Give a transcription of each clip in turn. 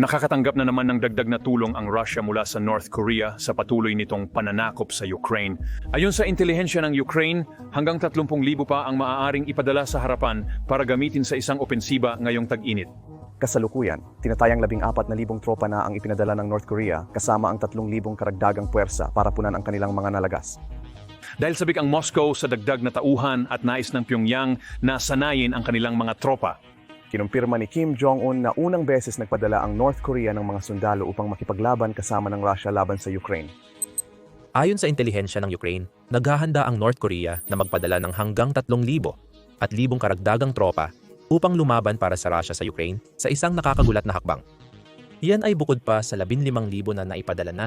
Nakakatanggap na naman ng dagdag na tulong ang Russia mula sa North Korea sa patuloy nitong pananakop sa Ukraine. Ayon sa intelihensya ng Ukraine, hanggang 30,000 pa ang maaaring ipadala sa harapan para gamitin sa isang opensiba ngayong tag-init. Kasalukuyan, tinatayang labing apat na libong tropa na ang ipinadala ng North Korea kasama ang tatlong libong karagdagang puwersa para punan ang kanilang mga nalagas. Dahil sabik ang Moscow sa dagdag na tauhan at nais ng Pyongyang na sanayin ang kanilang mga tropa. Kinumpirma ni Kim Jong-un na unang beses nagpadala ang North Korea ng mga sundalo upang makipaglaban kasama ng Russia laban sa Ukraine. Ayon sa intelihensya ng Ukraine, naghahanda ang North Korea na magpadala ng hanggang 3,000 at libong karagdagang tropa upang lumaban para sa Russia sa Ukraine sa isang nakakagulat na hakbang. Yan ay bukod pa sa 15,000 na naipadala na.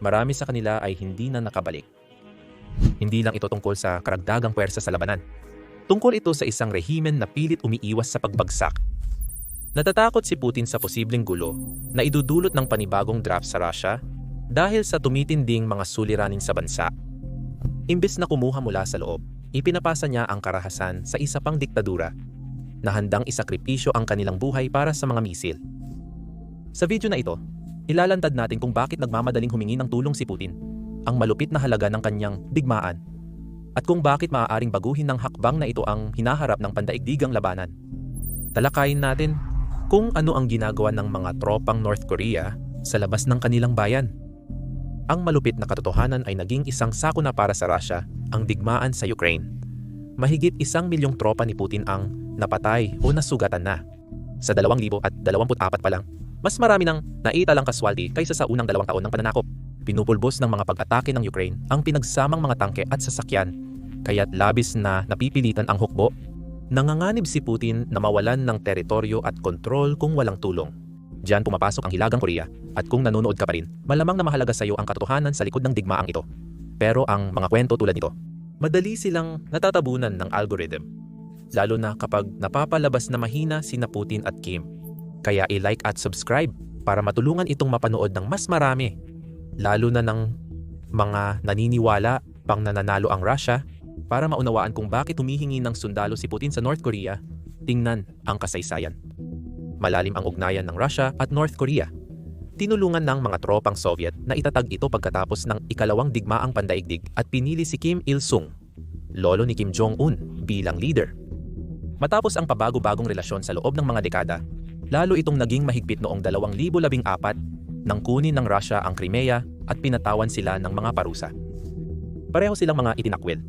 Marami sa kanila ay hindi na nakabalik. Hindi lang ito tungkol sa karagdagang pwersa sa labanan. Tungkol ito sa isang rehimen na pilit umiiwas sa pagbagsak. Natatakot si Putin sa posibleng gulo na idudulot ng panibagong draft sa Russia dahil sa tumitinding mga suliranin sa bansa. Imbes na kumuha mula sa loob, ipinapasa niya ang karahasan sa isa pang diktadura na handang isakripisyo ang kanilang buhay para sa mga misil. Sa video na ito, ilalantad natin kung bakit nagmamadaling humingi ng tulong si Putin, ang malupit na halaga ng kanyang digmaan, at kung bakit maaaring baguhin ng hakbang na ito ang hinaharap ng pandaigdigang labanan. Talakayin natin kung ano ang ginagawa ng mga tropang North Korea sa labas ng kanilang bayan. Ang malupit na katotohanan ay naging isang sako na para sa Russia ang digmaan sa Ukraine. Mahigit isang milyong tropa ni Putin ang napatay o nasugatan na. Sa 2024 pa lang, mas marami nang naitalang kaswalti kaysa sa unang dalawang taon ng pananakop. Pinupulbos ng mga pag-atake ng Ukraine ang pinagsamang mga tangke at sasakyan, kaya't labis na napipilitan ang hukbo. Nanganganib si Putin na mawalan ng teritoryo at kontrol kung walang tulong. Diyan pumapasok ang Hilagang Korea at kung nanonood ka pa rin, malamang na mahalaga sa iyo ang katotohanan sa likod ng digmaang ito. Pero ang mga kwento tulad nito, madali silang natatabunan ng algorithm. Lalo na kapag napapalabas na mahina sina Putin at Kim. Kaya i-like at subscribe para matulungan itong mapanood ng mas marami. Lalo na ng mga naniniwala pang nananalo ang Russia para maunawaan kung bakit humihingi ng sundalo si Putin sa North Korea, tingnan ang kasaysayan. Malalim ang ugnayan ng Russia at North Korea. Tinulungan ng mga tropang Soviet na itatag ito pagkatapos ng ikalawang digmaang pandaigdig at pinili si Kim Il-sung, lolo ni Kim Jong-un, bilang leader. Matapos ang pabago-bagong relasyon sa loob ng mga dekada, lalo itong naging mahigpit noong 2014 nang kunin ng Russia ang Crimea at pinatawan sila ng mga parusa. Pareho silang mga itinakwil.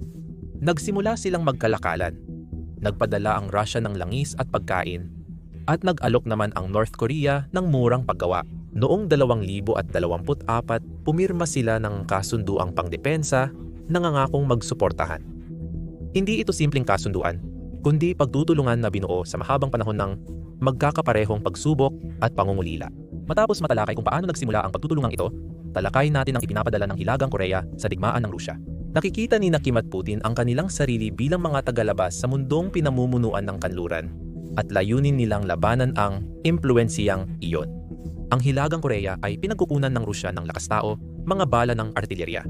Nagsimula silang magkalakalan. Nagpadala ang Russia ng langis at pagkain at nag-alok naman ang North Korea ng murang paggawa. Noong 2024, pumirma sila ng kasunduang pangdepensa nangangakong magsuportahan. Hindi ito simpleng kasunduan, kundi pagtutulungan na binuo sa mahabang panahon ng magkakaparehong pagsubok at pangungulila. Matapos matalakay kung paano nagsimula ang pagtutulungang ito, talakayin natin ang ipinapadala ng Hilagang Korea sa digmaan ng Rusya. Nakikita ni Kim at Putin ang kanilang sarili bilang mga tagalabas sa mundong pinamumunuan ng kanluran at layunin nilang labanan ang impluensiyang iyon. Ang Hilagang Korea ay pinagkukunan ng Rusya ng lakas tao, mga bala ng artilerya,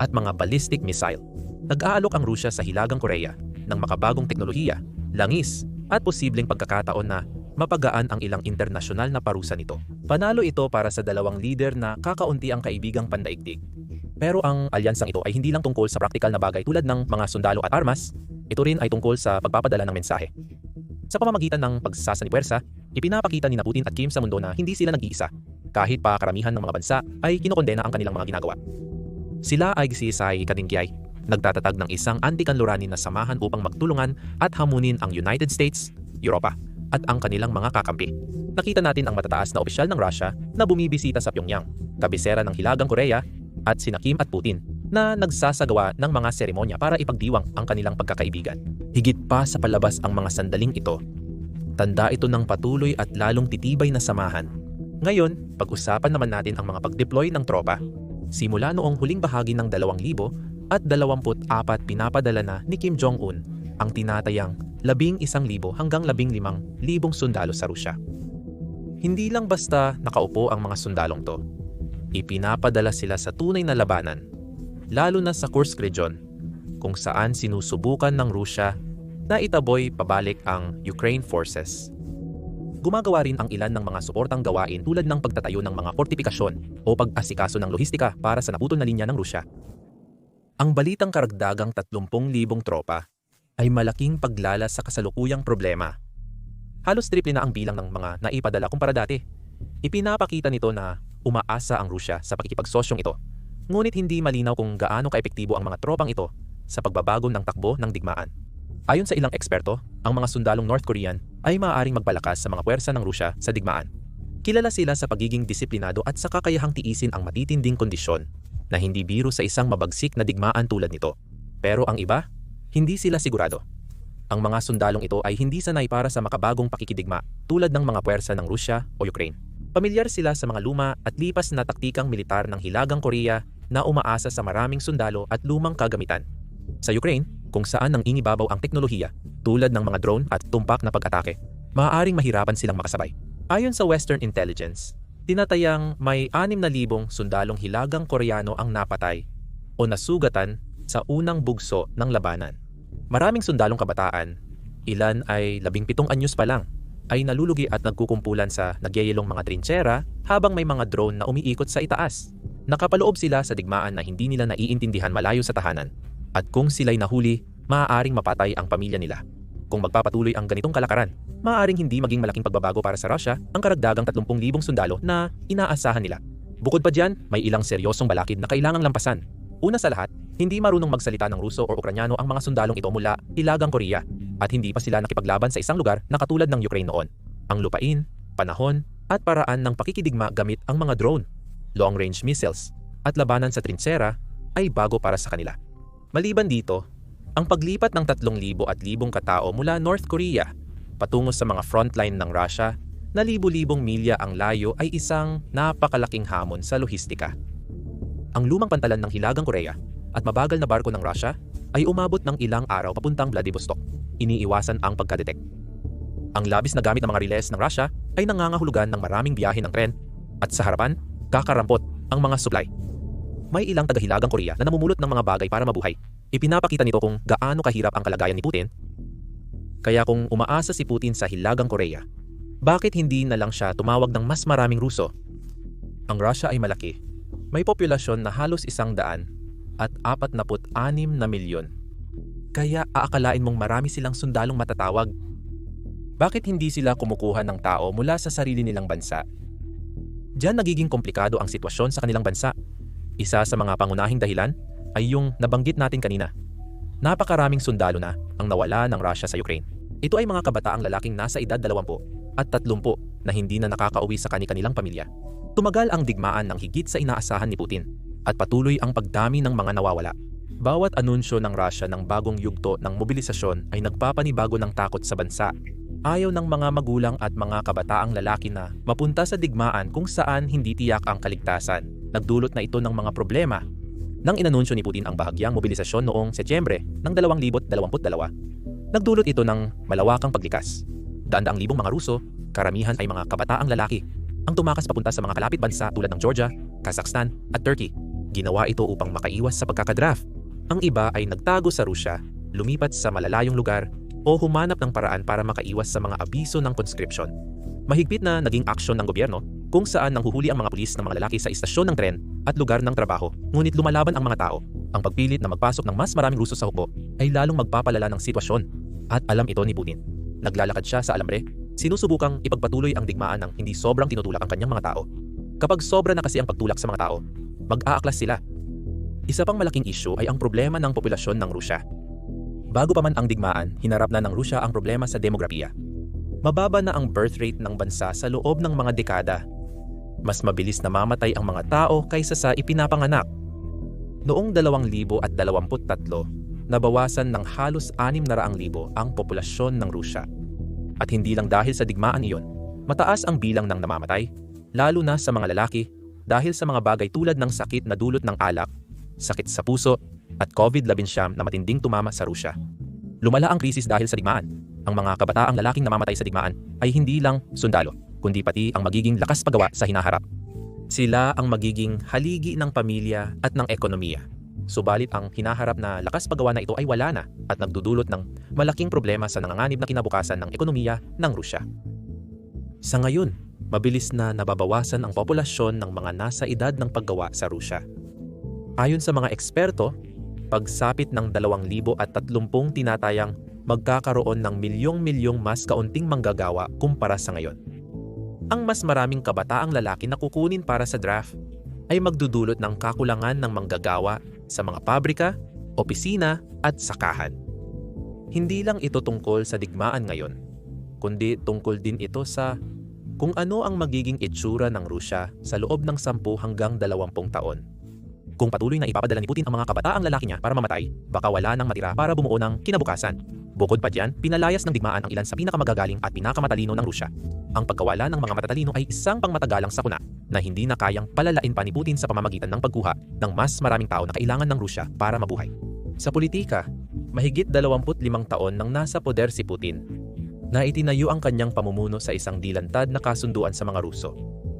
at mga ballistic missile. Nag-aalok ang Rusya sa Hilagang Korea ng makabagong teknolohiya, langis, at posibleng pagkakataon na mapagaan ang ilang internasyonal na parusa nito. Panalo ito para sa dalawang leader na kakaunti ang kaibigang pandaigdig. Pero ang alyansang ito ay hindi lang tungkol sa praktikal na bagay tulad ng mga sundalo at armas, ito rin ay tungkol sa pagpapadala ng mensahe. Sa pamamagitan ng pagsasanipuwersa, ipinapakita ni Putin at Kim sa mundo na hindi sila nag-iisa. Kahit pa karamihan ng mga bansa ay kinokondena ang kanilang mga ginagawa. Sila ay si Sai Kadingyay, nagtatatag ng isang anti-kanluranin na samahan upang magtulungan at hamunin ang United States, Europa, at ang kanilang mga kakampi. Nakita natin ang matataas na opisyal ng Russia na bumibisita sa Pyongyang, kabisera ng Hilagang Korea, at sina Kim at Putin na nagsasagawa ng mga seremonya para ipagdiwang ang kanilang pagkakaibigan. Higit pa sa palabas ang mga sandaling ito, tanda ito ng patuloy at lalong titibay na samahan. Ngayon, pag-usapan naman natin ang mga pag-deploy ng tropa. Simula noong huling bahagi ng 2,000 at 24 pinapadala na ni Kim Jong-un ang tinatayang 11,000 hanggang 15,000 sundalo sa Rusya. Hindi lang basta nakaupo ang mga sundalong to. Ipinapadala sila sa tunay na labanan, lalo na sa Kursk region, kung saan sinusubukan ng Rusya na itaboy pabalik ang Ukraine forces. Gumagawa rin ang ilan ng mga suportang gawain tulad ng pagtatayo ng mga fortifikasyon o pag-asikaso ng lohistika para sa naputol na linya ng Rusya. Ang balitang karagdagang 30,000 tropa ay malaking paglala sa kasalukuyang problema. Halos triple na ang bilang ng mga naipadala kumpara dati. Ipinapakita nito na umaasa ang Rusya sa pakikipagsosyong ito. Ngunit hindi malinaw kung gaano kaepektibo ang mga tropang ito sa pagbabago ng takbo ng digmaan. Ayon sa ilang eksperto, ang mga sundalong North Korean ay maaaring magpalakas sa mga puwersa ng Rusya sa digmaan. Kilala sila sa pagiging disiplinado at sa kakayahang tiisin ang matitinding kondisyon na hindi biro sa isang mabagsik na digmaan tulad nito. Pero ang iba, hindi sila sigurado. Ang mga sundalong ito ay hindi sanay para sa makabagong pakikidigma tulad ng mga puwersa ng Rusya o Ukraine. Pamilyar sila sa mga luma at lipas na taktikang militar ng Hilagang Korea na umaasa sa maraming sundalo at lumang kagamitan. Sa Ukraine, kung saan nang inibabaw ang teknolohiya tulad ng mga drone at tumpak na pag-atake, maaaring mahirapan silang makasabay. Ayon sa Western Intelligence, tinatayang may 6,000 sundalong hilagang Koreano ang napatay o nasugatan sa unang bugso ng labanan. Maraming sundalong kabataan, ilan ay 17 anyos pa lang, ay nalulugi at nagkukumpulan sa nagyayelong mga trintsera habang may mga drone na umiikot sa itaas. Nakapaloob sila sa digmaan na hindi nila naiintindihan malayo sa tahanan. At kung sila'y nahuli, maaaring mapatay ang pamilya nila. Kung magpapatuloy ang ganitong kalakaran, maaaring hindi maging malaking pagbabago para sa Russia ang karagdagang 30,000 sundalo na inaasahan nila. Bukod pa dyan, may ilang seryosong balakid na kailangang lampasan. Una sa lahat, hindi marunong magsalita ng Ruso o Ukranyano ang mga sundalong ito mula Hilagang Korea at hindi pa sila nakipaglaban sa isang lugar na katulad ng Ukraine noon. Ang lupain, panahon, at paraan ng pakikidigma gamit ang mga drone, long-range missiles, at labanan sa trintsera ay bago para sa kanila. Maliban dito, ang paglipat ng 3,000 at libong katao mula North Korea patungo sa mga frontline ng Russia na libu-libong milya ang layo ay isang napakalaking hamon sa lohistika. Ang lumang pantalan ng Hilagang Korea at mabagal na barko ng Russia ay umabot ng ilang araw papuntang Vladivostok. Iniiwasan ang pagkadetect. Ang labis na gamit ng mga riles ng Russia ay nangangahulugan ng maraming biyahe ng tren at sa harapan, kakarampot ang mga supply. May ilang taga-Hilagang Korea na namumulot ng mga bagay para mabuhay. Ipinapakita nito kung gaano kahirap ang kalagayan ni Putin. Kaya kung umaasa si Putin sa Hilagang Korea, bakit hindi na lang siya tumawag ng mas maraming Ruso? Ang Russia ay malaki. May populasyon na halos isang daan at 46 na milyon. Kaya aakalain mong marami silang sundalong matatawag. Bakit hindi sila kumukuha ng tao mula sa sarili nilang bansa? Diyan nagiging komplikado ang sitwasyon sa kanilang bansa. Isa sa mga pangunahing dahilan ay yung nabanggit natin kanina. Napakaraming sundalo na ang nawala ng Russia sa Ukraine. Ito ay mga kabataang lalaking nasa edad 20 at 30 na hindi na nakakauwi sa kani-kanilang pamilya. Tumagal ang digmaan ng higit sa inaasahan ni Putin at patuloy ang pagdami ng mga nawawala. Bawat anunsyo ng Russia ng bagong yugto ng mobilisasyon ay nagpapanibago ng takot sa bansa. Ayaw ng mga magulang at mga kabataang lalaki na mapunta sa digmaan kung saan hindi tiyak ang kaligtasan. Nagdulot na ito ng mga problema. Nang inanunsyo ni Putin ang bahagyang mobilisasyon noong Setyembre ng 2022, nagdulot ito ng malawakang paglikas. Daan-daang libong mga Ruso, karamihan ay mga kabataang lalaki, ang tumakas papunta sa mga kalapit bansa tulad ng Georgia, Kazakhstan at Turkey. Ginawa ito upang makaiwas sa pagkakadraft. Ang iba ay nagtago sa Rusya, lumipat sa malalayong lugar o humanap ng paraan para makaiwas sa mga abiso ng conscription. Mahigpit na naging aksyon ng gobyerno kung saan nanghuhuli ang mga pulis ng mga lalaki sa istasyon ng tren at lugar ng trabaho, ngunit lumalaban ang mga tao. Ang pagpilit na magpasok ng mas maraming Ruso sa hukbo ay lalong magpapalala ng sitwasyon at alam ito ni Putin. Naglalakad siya sa alambre, sinusubukang ipagpatuloy ang digmaan ng hindi sobrang tinutulak ang kanyang mga tao. Kapag sobra na kasi ang pagtulak sa mga tao, mag-aaklas sila. Isa pang malaking issue ay ang problema ng populasyon ng Rusya. Bago pa man ang digmaan, hinarap na ng Rusya ang problema sa demografiya. Mababa na ang birth rate ng bansa sa loob ng mga dekada. Mas mabilis na mamatay ang mga tao kaysa sa ipinapanganak. Noong 2023, nabawasan ng halos 600,000 ang populasyon ng Rusya. At hindi lang dahil sa digmaan iyon, mataas ang bilang ng namamatay, lalo na sa mga lalaki dahil sa mga bagay tulad ng sakit na dulot ng alak, sakit sa puso, at COVID-19 na matinding tumama sa Rusya. Lumala ang krisis dahil sa digmaan. Ang mga kabataang lalaking namamatay sa digmaan ay hindi lang sundalo, kundi pati ang magiging lakas pagawa sa hinaharap. Sila ang magiging haligi ng pamilya at ng ekonomiya. Subalit ang hinaharap na lakas pagawa na ito ay wala na at nagdudulot ng malaking problema sa nanganganib na kinabukasan ng ekonomiya ng Rusya. Sa ngayon, mabilis na nababawasan ang populasyon ng mga nasa edad ng paggawa sa Rusya. Ayon sa mga eksperto, pagsapit ng 2030 tinatayang magkakaroon ng milyong-milyong mas kaunting manggagawa kumpara sa ngayon. Ang mas maraming kabataang lalaki na kukunin para sa draft ay magdudulot ng kakulangan ng manggagawa sa mga pabrika, opisina at sakahan. Hindi lang ito tungkol sa digmaan ngayon, kundi tungkol din ito sa kung ano ang magiging itsura ng Rusya sa loob ng 10 hanggang 20 taon. Kung patuloy na ipapadala ni Putin ang mga kabataang lalaki niya para mamatay, baka wala nang matira para bumuo ng kinabukasan. Bukod pa diyan, pinalayas ng digmaan ang ilan sa pinakamagagaling at pinakamatalino ng Rusya. Ang pagkawala ng mga matatalino ay isang pangmatagalang sakuna na hindi na kayang palalain pa ni Putin sa pamamagitan ng pagkuha ng mas maraming tao na kailangan ng Rusya para mabuhay. Sa politika, mahigit 25 taon nang nasa poder si Putin na itinayo ang kanyang pamumuno sa isang dilantad na kasunduan sa mga Ruso.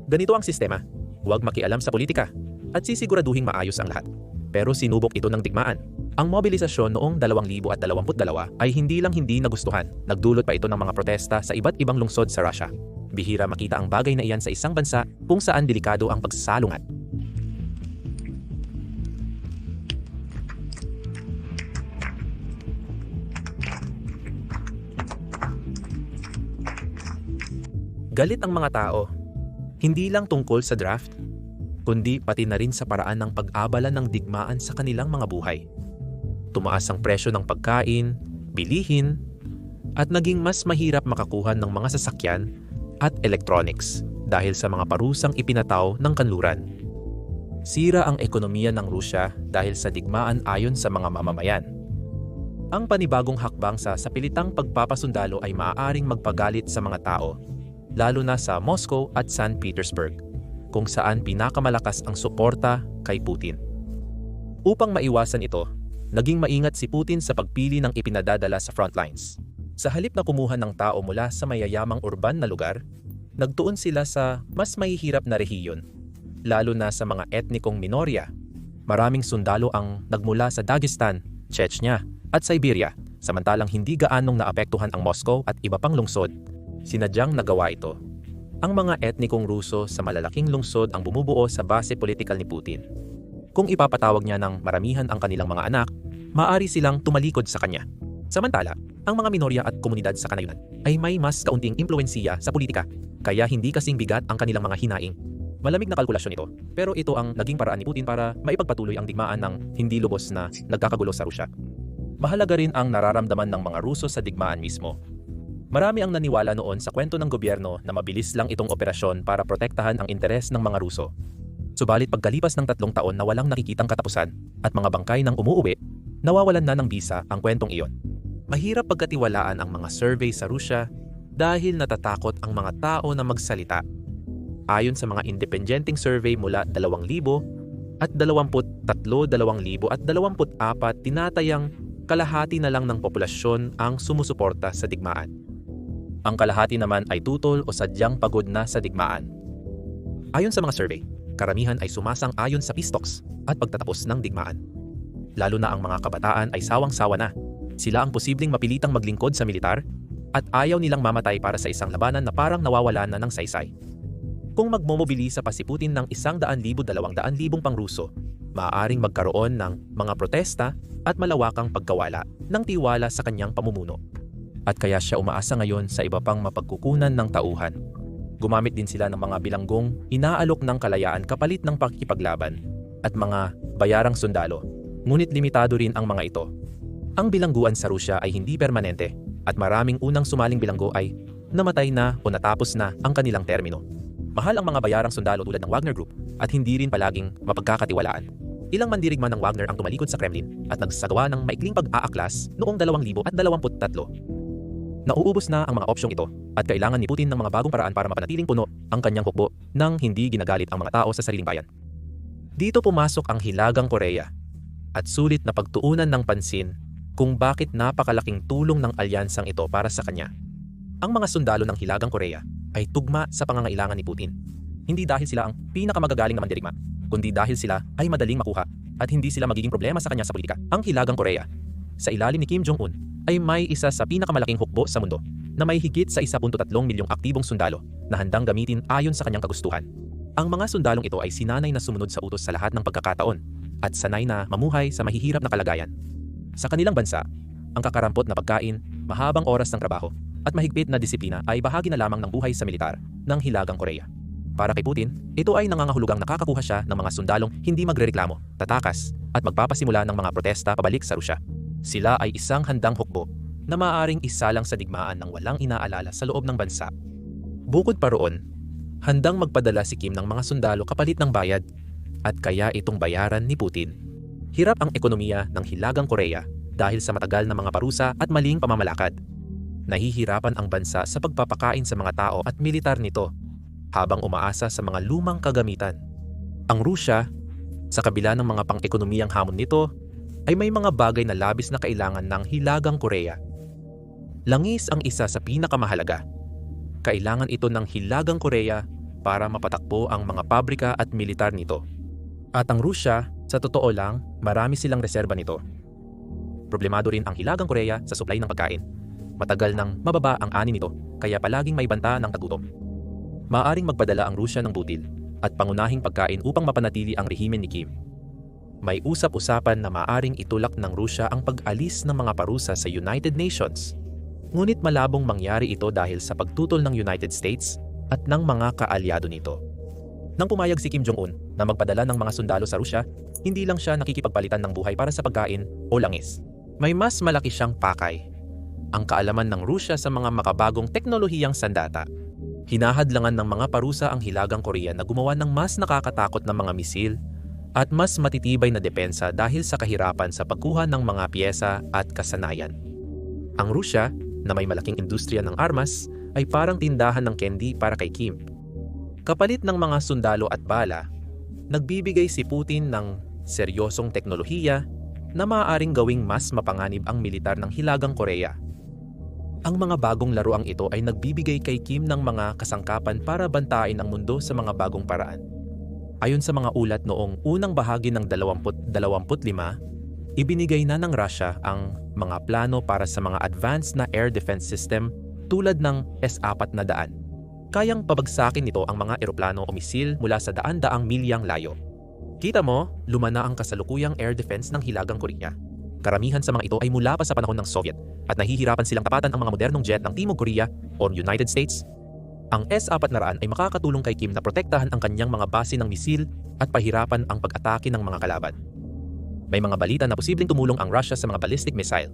Ganito ang sistema, huwag makialam sa politika at sisiguraduhing maayos ang lahat. Pero sinubok ito ng digmaan. Ang mobilisasyon noong 2022 ay hindi lang hindi nagustuhan, nagdulot pa ito ng mga protesta sa iba't ibang lungsod sa Russia. Bihira makita ang bagay na iyan sa isang bansa kung saan delikado ang pagsasalungat. Galit ang mga tao, hindi lang tungkol sa draft, kundi pati na rin sa paraan ng pag-abala ng digmaan sa kanilang mga buhay. Tumaas ang presyo ng pagkain, bilihin, at naging mas mahirap makakuha ng mga sasakyan at electronics dahil sa mga parusang ipinataw ng kanluran. Sira ang ekonomiya ng Rusya dahil sa digmaan ayon sa mga mamamayan. Ang panibagong hakbang sa sapilitang pagpapasundalo ay maaaring magpagalit sa mga tao, lalo na sa Moscow at St. Petersburg, kung saan pinakamalakas ang suporta kay Putin. Upang maiwasan ito, naging maingat si Putin sa pagpili ng ipinadadala sa frontlines. Sa halip na kumuha ng tao mula sa mayayamang urban na lugar, nagtuon sila sa mas mahihirap na rehiyon, lalo na sa mga etnikong minorya. Maraming sundalo ang nagmula sa Dagestan, Chechnya at Siberia, samantalang hindi gaanong naapektuhan ang Moscow at iba pang lungsod. Sinadyang nagawa ito. Ang mga etnikong Ruso sa malalaking lungsod ang bumubuo sa base politikal ni Putin. Kung ipapatawag niya ng maramihan ang kanilang mga anak, maaari silang tumalikod sa kanya. Samantala, ang mga minorya at komunidad sa kanayunan ay may mas kaunting impluensiya sa politika, kaya hindi kasing bigat ang kanilang mga hinaing. Malamig na kalkulasyon ito, pero ito ang naging paraan ni Putin para maipagpatuloy ang digmaan ng hindi lubos na nagkakagulo sa Rusya. Mahalaga rin ang nararamdaman ng mga Ruso sa digmaan mismo. Marami ang naniwala noon sa kwento ng gobyerno na mabilis lang itong operasyon para protektahan ang interes ng mga Ruso. Subalit pagkalipas ng tatlong taon na walang nakikitang katapusan at mga bangkay nang umuuwi, nawawalan na ng bisa ang kwentong iyon. Mahirap pagkatiwalaan ang mga survey sa Rusya dahil natatakot ang mga tao na magsalita. Ayon sa mga independenteng survey mula 2,000 at 23, 2,000 at 24 tinatayang kalahati na lang ng populasyon ang sumusuporta sa digmaan. Ang kalahati naman ay tutol o sadyang pagod na sa digmaan. Ayon sa mga survey, karamihan ay sumasang-ayon sa peace talks at pagtatapos ng digmaan. Lalo na ang mga kabataan ay sawang-sawa na. Sila ang posibleng mapilitang maglingkod sa militar at ayaw nilang mamatay para sa isang labanan na parang nawawala na ng saysay. Kung magmomobilisa pa si Putin ng 100,000-200,000 pang Ruso, maaaring magkaroon ng mga protesta at malawakang pagkawala ng tiwala sa kanyang pamumuno. At kaya siya umaasa ngayon sa iba pang mapagkukunan ng tauhan. Gumamit din sila ng mga bilanggong inaalok ng kalayaan kapalit ng pakikipaglaban at mga bayarang sundalo. Ngunit limitado rin ang mga ito. Ang bilangguan sa Rusya ay hindi permanente at maraming unang sumaling bilanggo ay namatay na o natapos na ang kanilang termino. Mahal ang mga bayarang sundalo tulad ng Wagner Group at hindi rin palaging mapagkakatiwalaan. Ilang mandirigman ng Wagner ang tumalikod sa Kremlin at nagsagawa ng maikling pag-aaklas noong 2023. Nauubos na ang mga opsyong ito at kailangan ni Putin ng mga bagong paraan para mapanatiling puno ang kanyang hukbo nang hindi ginagalit ang mga tao sa sariling bayan. Dito pumasok ang Hilagang Korea at sulit na pagtuunan ng pansin kung bakit napakalaking tulong ng alyansang ito para sa kanya. Ang mga sundalo ng Hilagang Korea ay tugma sa pangangailangan ni Putin. Hindi dahil sila ang pinakamagagaling na mandirigma, kundi dahil sila ay madaling makuha at hindi sila magiging problema sa kanya sa politika. Ang Hilagang Korea, sa ilalim ni Kim Jong-un, ay may isa sa pinakamalaking hukbo sa mundo na may higit sa 1.3 milyong aktibong sundalo na handang gamitin ayon sa kanyang kagustuhan. Ang mga sundalong ito ay sinanay na sumunod sa utos sa lahat ng pagkakataon at sanay na mamuhay sa mahihirap na kalagayan. Sa kanilang bansa, ang kakarampot na pagkain, mahabang oras ng trabaho, at mahigpit na disiplina ay bahagi na lamang ng buhay sa militar ng Hilagang Korea. Para kay Putin, ito ay nangangahulugang nakakakuha siya ng mga sundalong hindi magrereklamo, tatakas, at magpapasimula ng mga protesta pabalik sa Rusya. Sila ay isang handang hukbo na maaaring isa lang sa digmaan ng walang inaalala sa loob ng bansa. Bukod pa roon, handang magpadala si Kim ng mga sundalo kapalit ng bayad at kaya itong bayaran ni Putin. Hirap ang ekonomiya ng Hilagang Korea dahil sa matagal na mga parusa at maling pamamalakad. Nahihirapan ang bansa sa pagpapakain sa mga tao at militar nito habang umaasa sa mga lumang kagamitan. Ang Rusya, sa kabila ng mga pang-ekonomiyang hamon nito, ay may mga bagay na labis na kailangan ng Hilagang Korea. Langis ang isa sa pinakamahalaga. Kailangan ito ng Hilagang Korea para mapatakbo ang mga pabrika at militar nito. At ang Rusya, sa totoo lang, marami silang reserba nito. Problemado rin ang Hilagang Korea sa supply ng pagkain. Matagal nang mababa ang ani nito, kaya palaging may banta ng tagutom. Maaring magpadala ang Rusya ng butil at pangunahing pagkain upang mapanatili ang rehimen ni Kim. May usap-usapan na maaring itulak ng Rusya ang pag-alis ng mga parusa sa United Nations. Ngunit malabong mangyari ito dahil sa pagtutol ng United States at ng mga kaalyado nito. Nang pumayag si Kim Jong-un na magpadala ng mga sundalo sa Rusya, hindi lang siya nakikipagpalitan ng buhay para sa pagkain o langis. May mas malaki siyang pakay. Ang kaalaman ng Rusya sa mga makabagong teknolohiyang sandata. Hinahadlangan ng mga parusa ang Hilagang Korea na gumawa ng mas nakakatakot na mga misil at mas matitibay na depensa dahil sa kahirapan sa pagkuha ng mga piyesa at kasanayan. Ang Rusya, na may malaking industriya ng armas, ay parang tindahan ng candy para kay Kim. Kapalit ng mga sundalo at bala, nagbibigay si Putin ng seryosong teknolohiya na maaaring gawing mas mapanganib ang militar ng Hilagang Korea. Ang mga bagong laruang ito ay nagbibigay kay Kim ng mga kasangkapan para bantain ang mundo sa mga bagong paraan. Ayon sa mga ulat noong unang bahagi ng 2025, ibinigay na ng Russia ang mga plano para sa mga advanced na air defense system tulad ng S-4 na daan. Kayang pabagsakin nito ang mga eroplano o misil mula sa daan-daang milyang layo. Kita mo, lumana ang kasalukuyang air defense ng Hilagang Korea. Karamihan sa mga ito ay mula pa sa panahon ng Soviet at nahihirapan silang tapatan ang mga modernong jet ng Timog Korea o United States. Ang S-400 ay makakatulong kay Kim na protektahan ang kanyang mga base ng misil at pahirapan ang pag-atake ng mga kalaban. May mga balita na posibleng tumulong ang Russia sa mga ballistic missile.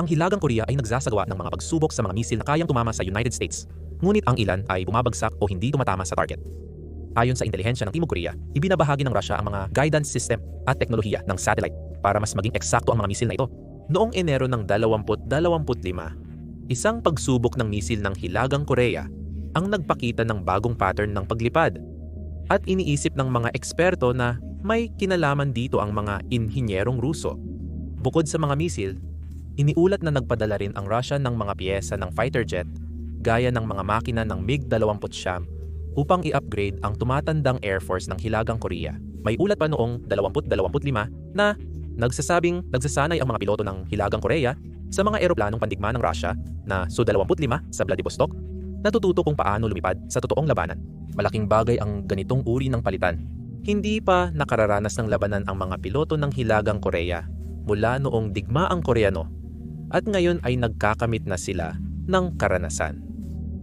Ang Hilagang Korea ay nagsasagawa ng mga pagsubok sa mga misil na kayang tumama sa United States, ngunit ang ilan ay bumabagsak o hindi tumatama sa target. Ayon sa intelihensya ng Timog Korea, ibinabahagi ng Russia ang mga guidance system at teknolohiya ng satellite para mas maging eksakto ang mga misil na ito. Noong Enero ng 2025, isang pagsubok ng misil ng Hilagang Korea ang nagpakita ng bagong pattern ng paglipad. At iniisip ng mga eksperto na may kinalaman dito ang mga inhinyerong Ruso. Bukod sa mga misil, iniulat na nagpadala rin ang Russia ng mga piyesa ng fighter jet gaya ng mga makina ng MiG-29 upang i-upgrade ang tumatandang Air Force ng Hilagang Korea. May ulat pa noong 2025 na nagsasabing nagsasanay ang mga piloto ng Hilagang Korea sa mga eroplanong pandigma ng Russia na Su-25 sa Vladivostok natututo kung paano lumipad sa totoong labanan. Malaking bagay ang ganitong uri ng palitan. Hindi pa nakararanas ng labanan ang mga piloto ng Hilagang Korea mula noong digmaang Koreano at ngayon ay nagkakamit na sila ng karanasan.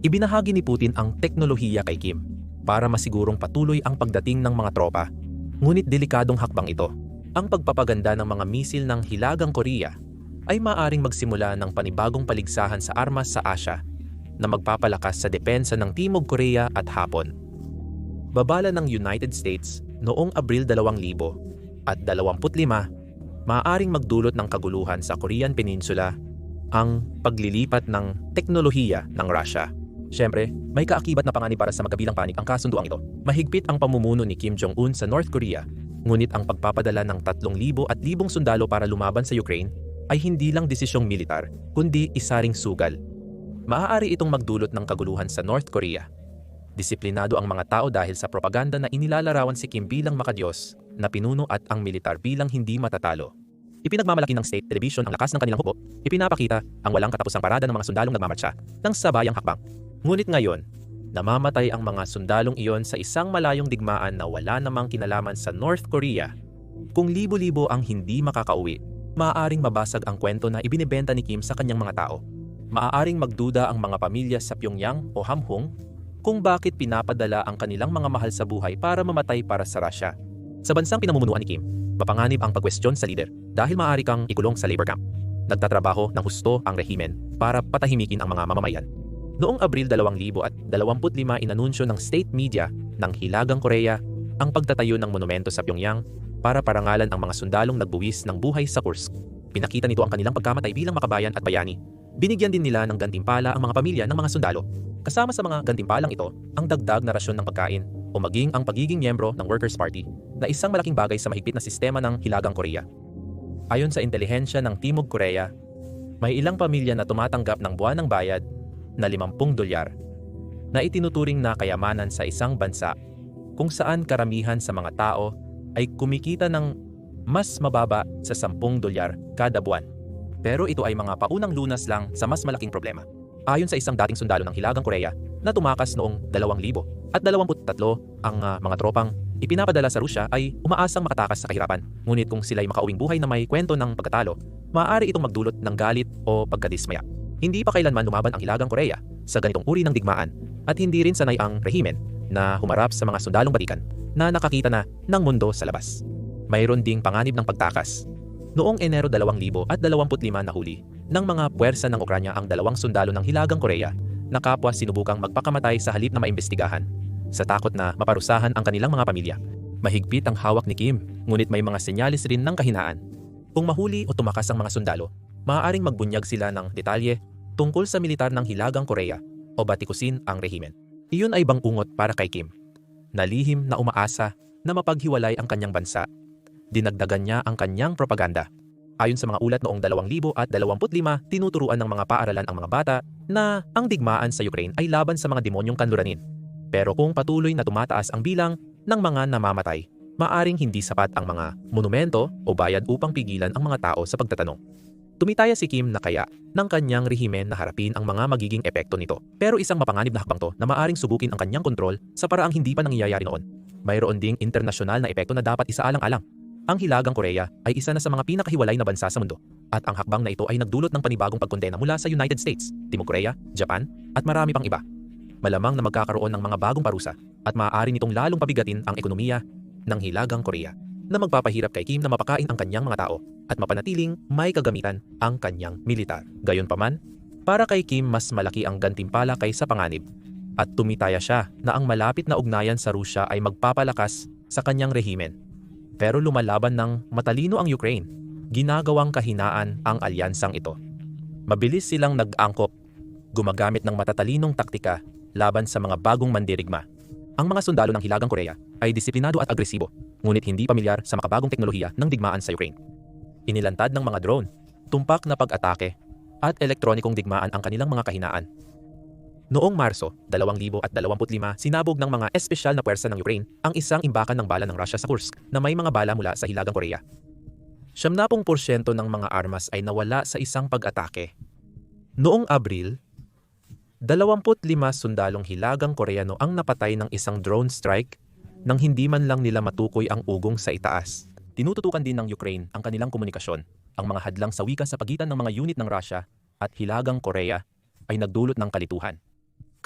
Ibinahagi ni Putin ang teknolohiya kay Kim para masigurong patuloy ang pagdating ng mga tropa. Ngunit delikadong hakbang ito. Ang pagpapaganda ng mga misil ng Hilagang Korea ay maaring magsimula ng panibagong paligsahan sa armas sa Asya na magpapalakas sa depensa ng Timog Korea at Hapon. Babala ng United States noong Abril 2000 at 25, maaaring magdulot ng kaguluhan sa Korean Peninsula ang paglilipat ng teknolohiya ng Russia. Siyempre, may kaakibat na panganib para sa magkabilang panig ang kasunduang ito. Mahigpit ang pamumuno ni Kim Jong-un sa North Korea, ngunit ang pagpapadala ng 3,000 at 1,000 sundalo para lumaban sa Ukraine ay hindi lang desisyong militar, kundi isa ring sugal maaari itong magdulot ng kaguluhan sa North Korea. Disiplinado ang mga tao dahil sa propaganda na inilalarawan si Kim bilang makadiyos na pinuno at ang militar bilang hindi matatalo. Ipinagmamalaki ng state television ang lakas ng kanilang hubo, ipinapakita ang walang katapusang parada ng mga sundalong nagmamarcha ng sabayang hakbang. Ngunit ngayon, Namamatay ang mga sundalong iyon sa isang malayong digmaan na wala namang kinalaman sa North Korea. Kung libo-libo ang hindi makakauwi, maaaring mabasag ang kwento na ibinebenta ni Kim sa kanyang mga tao. Maaaring magduda ang mga pamilya sa Pyongyang o Hamhung kung bakit pinapadala ang kanilang mga mahal sa buhay para mamatay para sa Russia. Sa bansang pinamumunuan ni Kim, mapanganib ang pagkwestiyon sa lider dahil maaari kang ikulong sa labor camp. Nagtatrabaho ng husto ang rehimen para patahimikin ang mga mamamayan. Noong Abril 2025 inanunsyo ng state media ng Hilagang Korea ang pagtatayo ng monumento sa Pyongyang para parangalan ang mga sundalong nagbuwis ng buhay sa Kursk. Pinakita nito ang kanilang pagkamatay bilang makabayan at bayani. Binigyan din nila ng gantimpala ang mga pamilya ng mga sundalo. Kasama sa mga gantimpalang ito ang dagdag na rasyon ng pagkain o maging ang pagiging miyembro ng Workers' Party na isang malaking bagay sa mahigpit na sistema ng Hilagang Korea. Ayon sa intelihensya ng Timog Korea, may ilang pamilya na tumatanggap ng buwan ng bayad na 50 dolyar na itinuturing na kayamanan sa isang bansa kung saan karamihan sa mga tao ay kumikita ng mas mababa sa 10 dolyar kada buwan. Pero ito ay mga paunang lunas lang sa mas malaking problema. Ayon sa isang dating sundalo ng Hilagang Korea na tumakas noong 2000 at 23 ang ah, mga tropang ipinapadala sa Rusya ay umaasang makatakas sa kahirapan. Ngunit kung sila'y makauwing buhay na may kwento ng pagkatalo, maaari itong magdulot ng galit o pagkadismaya. Hindi pa kailanman lumaban ang Hilagang Korea sa ganitong uri ng digmaan at hindi rin sanay ang rehimen na humarap sa mga sundalong batikan na nakakita na ng mundo sa labas. Mayroon ding panganib ng pagtakas. Noong Enero 2025 nahuli ng mga puwersa ng Ukranya ang dalawang sundalo ng Hilagang Korea na kapwa sinubukang magpakamatay sa halip na maimbestigahan sa takot na maparusahan ang kanilang mga pamilya. Mahigpit ang hawak ni Kim, ngunit may mga senyalis rin ng kahinaan. Kung mahuli o tumakas ang mga sundalo, maaaring magbunyag sila ng detalye tungkol sa militar ng Hilagang Korea o batikusin ang rehimen. Iyon ay bangungot para kay Kim. Nalihim na umaasa na mapaghiwalay ang kanyang bansa. Dinagdagan niya ang kanyang propaganda. Ayon sa mga ulat noong 2025, tinuturuan ng mga paaralan ang mga bata na ang digmaan sa Ukraine ay laban sa mga demonyong kanluranin. Pero kung patuloy na tumataas ang bilang ng mga namamatay, maaring hindi sapat ang mga monumento o bayad upang pigilan ang mga tao sa pagtatanong. Tumitaya si Kim na kaya ng kanyang rehimen na harapin ang mga magiging epekto nito. Pero isang mapanganib na hakbang to na maaring subukin ang kanyang kontrol sa paraang hindi pa nangyayari noon. Mayroon ding internasyonal na epekto na dapat isaalang-alang. Ang Hilagang Korea ay isa na sa mga pinakahiwalay na bansa sa mundo. At ang hakbang na ito ay nagdulot ng panibagong pagkondena mula sa United States, Timog Korea, Japan, at marami pang iba. Malamang na magkakaroon ng mga bagong parusa at maaari nitong lalong pabigatin ang ekonomiya ng Hilagang Korea na magpapahirap kay Kim na mapakain ang kanyang mga tao at mapanatiling may kagamitan ang kanyang militar. Gayunpaman, para kay Kim mas malaki ang gantimpala kaysa panganib at tumitaya siya na ang malapit na ugnayan sa Rusya ay magpapalakas sa kanyang rehimen. Pero lumalaban ng matalino ang Ukraine. Ginagawang kahinaan ang alyansang ito. Mabilis silang nag-angkop, gumagamit ng matatalinong taktika laban sa mga bagong mandirigma. Ang mga sundalo ng Hilagang Korea ay disiplinado at agresibo, ngunit hindi pamilyar sa makabagong teknolohiya ng digmaan sa Ukraine. Inilantad ng mga drone, tumpak na pag-atake, at elektronikong digmaan ang kanilang mga kahinaan. Noong Marso 2025, sinabog ng mga espesyal na puwersa ng Ukraine ang isang imbakan ng bala ng Russia sa Kursk na may mga bala mula sa Hilagang Korea. 70% ng mga armas ay nawala sa isang pag-atake. Noong Abril, 25 sundalong Hilagang Koreano ang napatay ng isang drone strike nang hindi man lang nila matukoy ang ugong sa itaas. Tinututukan din ng Ukraine ang kanilang komunikasyon. Ang mga hadlang sa wika sa pagitan ng mga unit ng Russia at Hilagang Korea ay nagdulot ng kalituhan.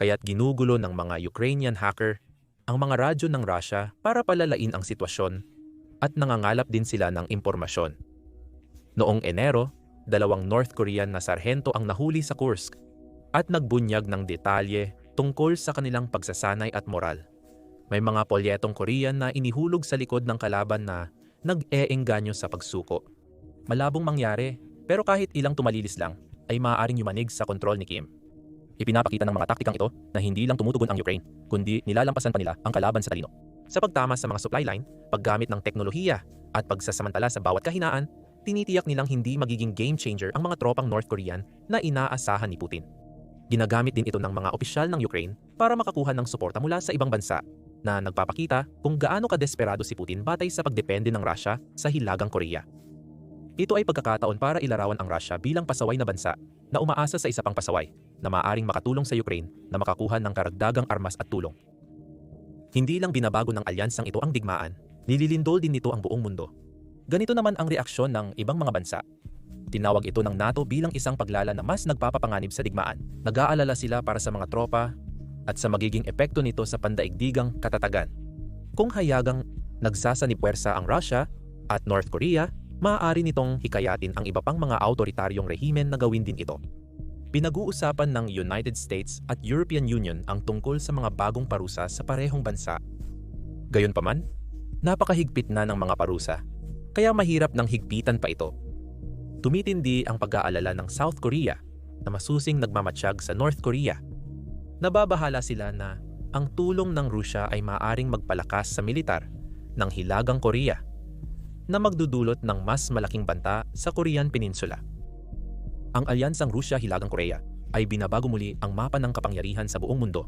Kaya't ginugulo ng mga Ukrainian hacker ang mga radyo ng Russia para palalain ang sitwasyon at nangangalap din sila ng impormasyon. Noong Enero, dalawang North Korean na sarhento ang nahuli sa Kursk at nagbunyag ng detalye tungkol sa kanilang pagsasanay at moral. May mga polyetong Korean na inihulog sa likod ng kalaban na nag-eengganyo sa pagsuko. Malabong mangyari, pero kahit ilang tumalilis lang, ay maaaring yumanig sa kontrol ni Kim. Ipinapakita ng mga taktikang ito na hindi lang tumutugon ang Ukraine, kundi nilalampasan pa nila ang kalaban sa talino. Sa pagtama sa mga supply line, paggamit ng teknolohiya at pagsasamantala sa bawat kahinaan, tinitiyak nilang hindi magiging game changer ang mga tropang North Korean na inaasahan ni Putin. Ginagamit din ito ng mga opisyal ng Ukraine para makakuha ng suporta mula sa ibang bansa na nagpapakita kung gaano kadesperado si Putin batay sa pagdepende ng Russia sa Hilagang Korea. Ito ay pagkakataon para ilarawan ang Russia bilang pasaway na bansa na umaasa sa isa pang pasaway na maaaring makatulong sa Ukraine na makakuha ng karagdagang armas at tulong. Hindi lang binabago ng alyansang ito ang digmaan, nililindol din nito ang buong mundo. Ganito naman ang reaksyon ng ibang mga bansa. Tinawag ito ng NATO bilang isang paglala na mas nagpapapanganib sa digmaan. Nag-aalala sila para sa mga tropa at sa magiging epekto nito sa pandaigdigang katatagan. Kung hayagang nagsasanipwersa ang Russia at North Korea, maaari nitong hikayatin ang iba pang mga autoritaryong rehimen na gawin din ito. Pinag-uusapan ng United States at European Union ang tungkol sa mga bagong parusa sa parehong bansa. Gayunpaman, napakahigpit na ng mga parusa, kaya mahirap ng higpitan pa ito. Tumitindi ang pag-aalala ng South Korea na masusing nagmamatsyag sa North Korea. Nababahala sila na ang tulong ng Rusya ay maaring magpalakas sa militar ng Hilagang Korea na magdudulot ng mas malaking banta sa Korean Peninsula. Ang alyansang Rusya-Hilagang Korea ay binabago muli ang mapa ng kapangyarihan sa buong mundo.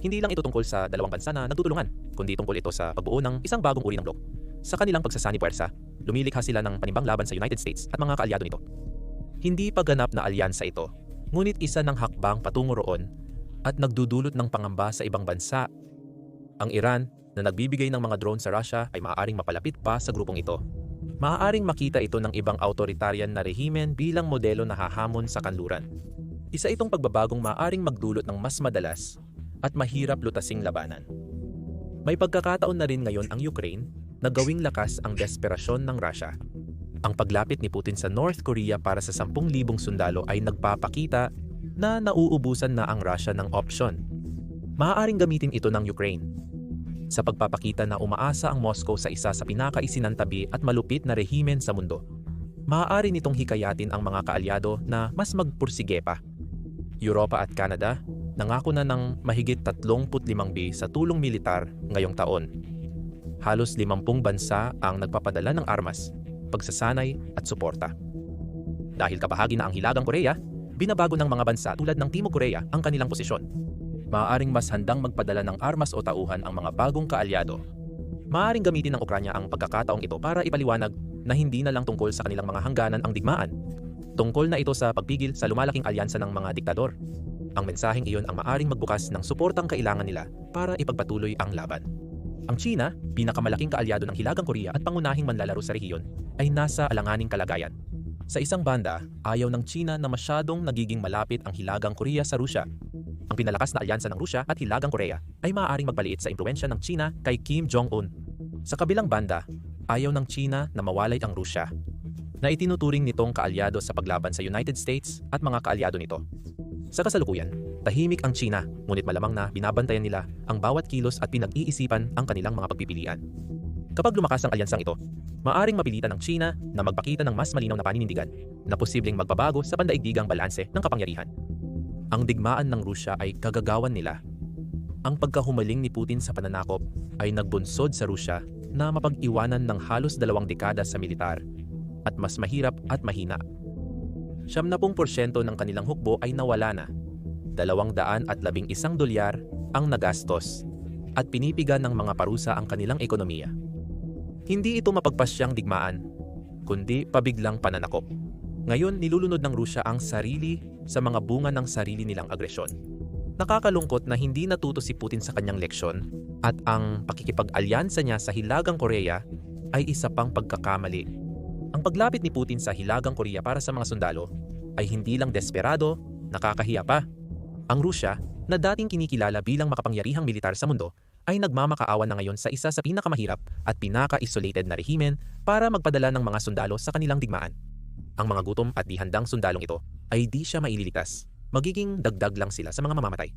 Hindi lang ito tungkol sa dalawang bansa na nagtutulungan, kundi tungkol ito sa pagbuo ng isang bagong uri ng blok. Sa kanilang pagsasani puwersa, lumilikha sila ng panimbang laban sa United States at mga kaalyado nito. Hindi pa ganap na alyansa ito, ngunit isa ng hakbang patungo roon at nagdudulot ng pangamba sa ibang bansa. Ang Iran na nagbibigay ng mga drone sa Russia ay maaaring mapalapit pa sa grupong ito. Maaaring makita ito ng ibang autoritarian na rehimen bilang modelo na hahamon sa kanluran. Isa itong pagbabagong maaaring magdulot ng mas madalas at mahirap lutasing labanan. May pagkakataon na rin ngayon ang Ukraine na gawing lakas ang desperasyon ng Russia. Ang paglapit ni Putin sa North Korea para sa 10,000 sundalo ay nagpapakita na nauubusan na ang Russia ng opsyon. Maaaring gamitin ito ng Ukraine sa pagpapakita na umaasa ang Moscow sa isa sa pinakaisinantabi at malupit na rehimen sa mundo. Maaari nitong hikayatin ang mga kaalyado na mas magpursige pa. Europa at Canada nangako na ng mahigit 35 bi sa tulong militar ngayong taon. Halos 50 bansa ang nagpapadala ng armas, pagsasanay at suporta. Dahil kabahagi na ang Hilagang Korea, binabago ng mga bansa tulad ng Timog Korea ang kanilang posisyon maaaring mas handang magpadala ng armas o tauhan ang mga bagong kaalyado. Maaaring gamitin ng Ukranya ang pagkakataong ito para ipaliwanag na hindi na lang tungkol sa kanilang mga hangganan ang digmaan. Tungkol na ito sa pagpigil sa lumalaking alyansa ng mga diktador. Ang mensaheng iyon ang maaaring magbukas ng suportang kailangan nila para ipagpatuloy ang laban. Ang China, pinakamalaking kaalyado ng Hilagang Korea at pangunahing manlalaro sa rehiyon, ay nasa alanganing kalagayan. Sa isang banda, ayaw ng China na masyadong nagiging malapit ang Hilagang Korea sa Rusya ang pinalakas na alyansa ng Rusya at Hilagang Korea ay maaaring magpaliit sa impluensya ng China kay Kim Jong-un. Sa kabilang banda, ayaw ng China na mawalay ang Rusya, na itinuturing nitong kaalyado sa paglaban sa United States at mga kaalyado nito. Sa kasalukuyan, tahimik ang China, ngunit malamang na binabantayan nila ang bawat kilos at pinag-iisipan ang kanilang mga pagpipilian. Kapag lumakas ang alyansang ito, maaring mapilitan ng China na magpakita ng mas malinaw na paninindigan na posibleng magbabago sa pandaigdigang balanse ng kapangyarihan. Ang digmaan ng Rusya ay kagagawan nila. Ang pagkahumaling ni Putin sa pananakop ay nagbunsod sa Rusya na mapag-iwanan ng halos dalawang dekada sa militar at mas mahirap at mahina. 70% ng kanilang hukbo ay nawala na. Dalawang daan at labing isang dolyar ang nagastos at pinipiga ng mga parusa ang kanilang ekonomiya. Hindi ito mapagpasyang digmaan, kundi pabiglang pananakop. Ngayon, nilulunod ng Rusya ang sarili sa mga bunga ng sarili nilang agresyon. Nakakalungkot na hindi natuto si Putin sa kanyang leksyon at ang pakikipag-alyansa niya sa Hilagang Korea ay isa pang pagkakamali. Ang paglapit ni Putin sa Hilagang Korea para sa mga sundalo ay hindi lang desperado, nakakahiya pa. Ang Rusya, na dating kinikilala bilang makapangyarihang militar sa mundo, ay nagmamakaawa na ngayon sa isa sa pinakamahirap at pinaka-isolated na rehimen para magpadala ng mga sundalo sa kanilang digmaan. Ang mga gutom at di handang sundalong ito ay di siya maililitas. Magiging dagdag lang sila sa mga mamamatay.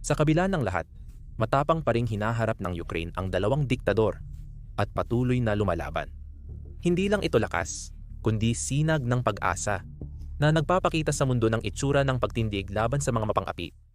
Sa kabila ng lahat, matapang pa ring hinaharap ng Ukraine ang dalawang diktador at patuloy na lumalaban. Hindi lang ito lakas, kundi sinag ng pag-asa na nagpapakita sa mundo ng itsura ng pagtindig laban sa mga mapang-api